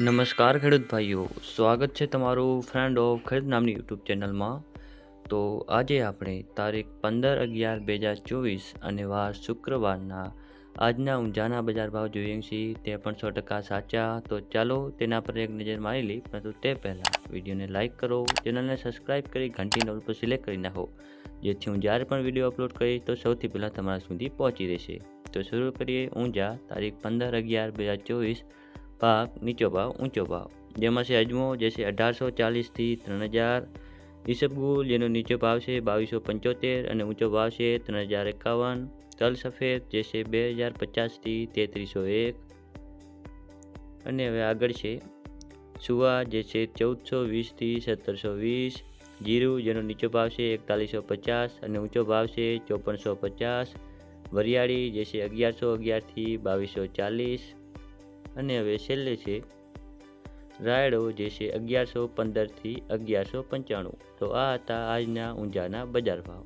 નમસ્કાર ખેડૂત ભાઈઓ, સ્વાગત છે તમારું ફ્રેન્ડ ઓફ ખેડૂત નામની યુટ્યુબ ચેનલમાં. તો આજે આપણે તારીખ પંદર અગિયાર બે હજાર ચોવીસ અને વાર શુક્રવારના આજના ઊંઝાના બજાર ભાવ જોઈએ છીએ, તે પણ સો ટકા સાચા. તો ચાલો તેના પર એક નજર મારી લઈ પરંતુ તે પહેલાં વિડીયોને લાઇક કરો, ચેનલને સબસ્ક્રાઈબ કરી, ઘંટી નોલ પર સિલેક્ટ કરી નાખો. જેથી હું જ્યારે પણ વીડિયો અપલોડ કરીશ, તો સૌથી પહેલાં તમારા સુધી પહોંચી રહેશે. તો શરૂ કરીએ ઊંઝા, તારીખ પંદર અગિયાર બે હજાર ચોવીસ પાક, નીચો ભાવ, ઊંચો ભાવ. જેમાં છે અજમો જે છે અઢારસો ચાલીસથી ત્રણ હજાર. ઈસબગુલ જેનો નીચો ભાવ છે બાવીસો પંચોતેર અને ઊંચો ભાવ છે ત્રણ હજાર એકાવન. તલ સફેદ, જે છે બે હજાર પચાસથી તેત્રીસો એક. અને હવે આગળ છે સુવા, જે છે ચૌદસો વીસથી સત્તરસો વીસ. જીરું, જેનો નીચો ભાવ છે એકતાલીસો પચાસ અને ઊંચો ભાવ છે ચોપનસો પચાસ. વરિયાળી, જે છે અગિયારસો અગિયારથી બાવીસો ચાલીસ. અને હવે છેલ્લે છે, રાયડો જે છે અગિયારસો પંદરથી અગિયારસો પંચાણું. તો આ હતા આજના ઊંઝાના બજાર ભાવ.